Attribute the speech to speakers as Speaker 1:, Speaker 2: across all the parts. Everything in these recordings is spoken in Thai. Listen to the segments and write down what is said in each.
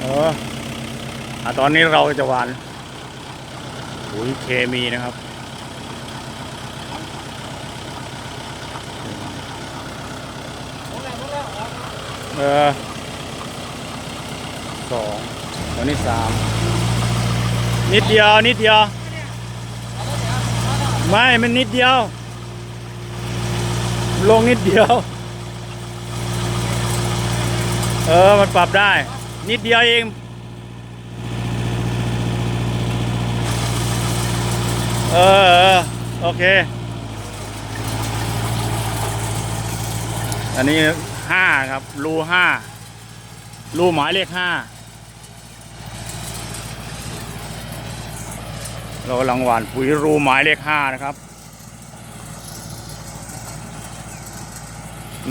Speaker 1: เอออะตอนนี้เราจะหวานปุ๋ยเคมีนะครับ เออสองตัวนี้สามนิดเดียว นิดเดียว ไม่ มันนิดเดียว ลงนิดเดียว เออ มันปรับได้ นิดเดียวเองเออโอเค อันนี้ห้าครับ รูห้ารูหมายเลขห้าเรากำลังหวานปุ๋ยรูหมายเลขห้านะครับ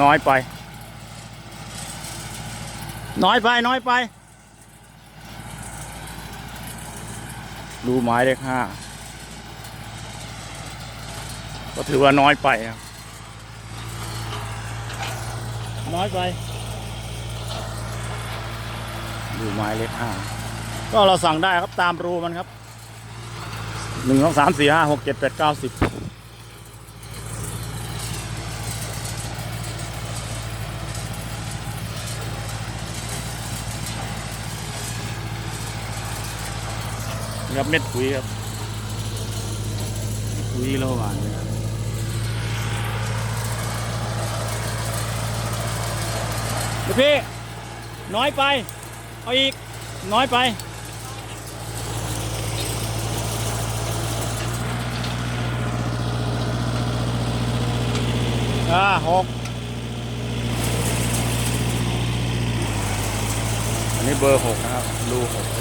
Speaker 1: น้อยไป น้อยไปน้อยไป รูหมายเลขห้าก็ถือว่าน้อยไปครับน้อยไปรูไม้เล็กห้าก็เราสั่งได้ครับตามรูมันครับหนึ่งสองสามสี่ห้าหกเจ็ดแปดเก้าสิบ ครับเม็ดปุ๋ยครับปุ๋ยเราหวานเลยครับเดี๋ยวพี่น้อยไป เอาอีก น้อยไปอ่าหกอันนี้เบอร์หกนะครับรูหก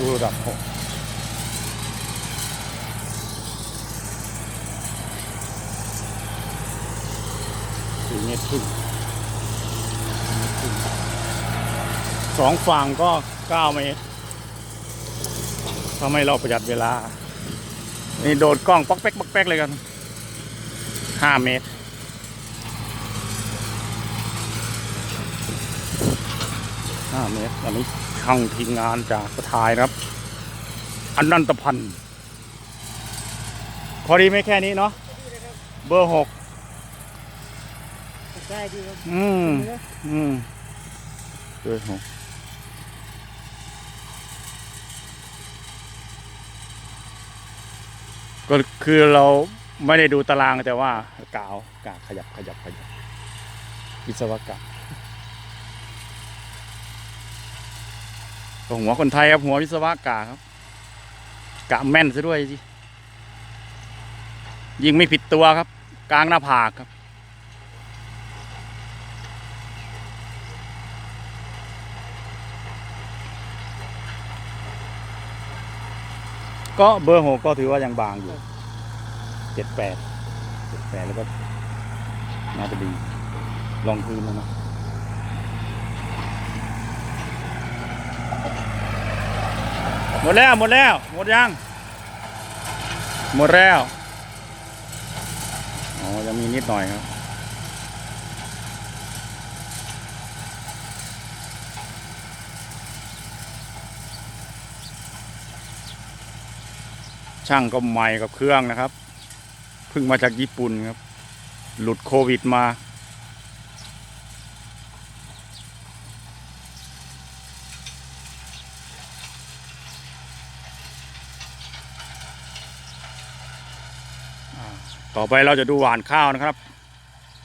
Speaker 1: รูระดับหกสี่เมตรครึ่งสองฝั่งก็เก้าเมตรทำให้เราประหยัดเวลา นี่โดดกล้องป๊อกแป๊กป๊อกแป๊กเลยกันห้าเมตร ห้าเมตรอันนี้ ช่างทีมงานจากสถายนะครับ อันนันตพันธ์พอดีไหม่แค่นี้เนาะเบอร์หก
Speaker 2: ได้ดีครับ
Speaker 1: อืมอืมเด้วยหกก็คือเราไม่ได้ดูตารางแต่ว่ากาวกาขยับขยับขยับวิศวกรรม หัวคนไทยครับ หัววิศวกาครับ กะแม่นซะด้วยสิยิงไม่ผิดตัวครับ กลางหน้าผากครับ ก็เบอร์หกก็ถือว่ายังบางอยู่เจ็ดแปดเจ็ดแปดแล้วก็น่าจะดีลองพื้นแล้วนะ หมดแล้วหมดแล้ว หมดยัง หมดแล้ว อ๋อยังมีนิดหน่อยครับช่างก็ใหม่กับเครื่องนะครับ เพิ่งมาจากญี่ปุ่นครับ หลุดโควิดมาอ่า ต่อไปเราจะดูหวานข้าวนะครับ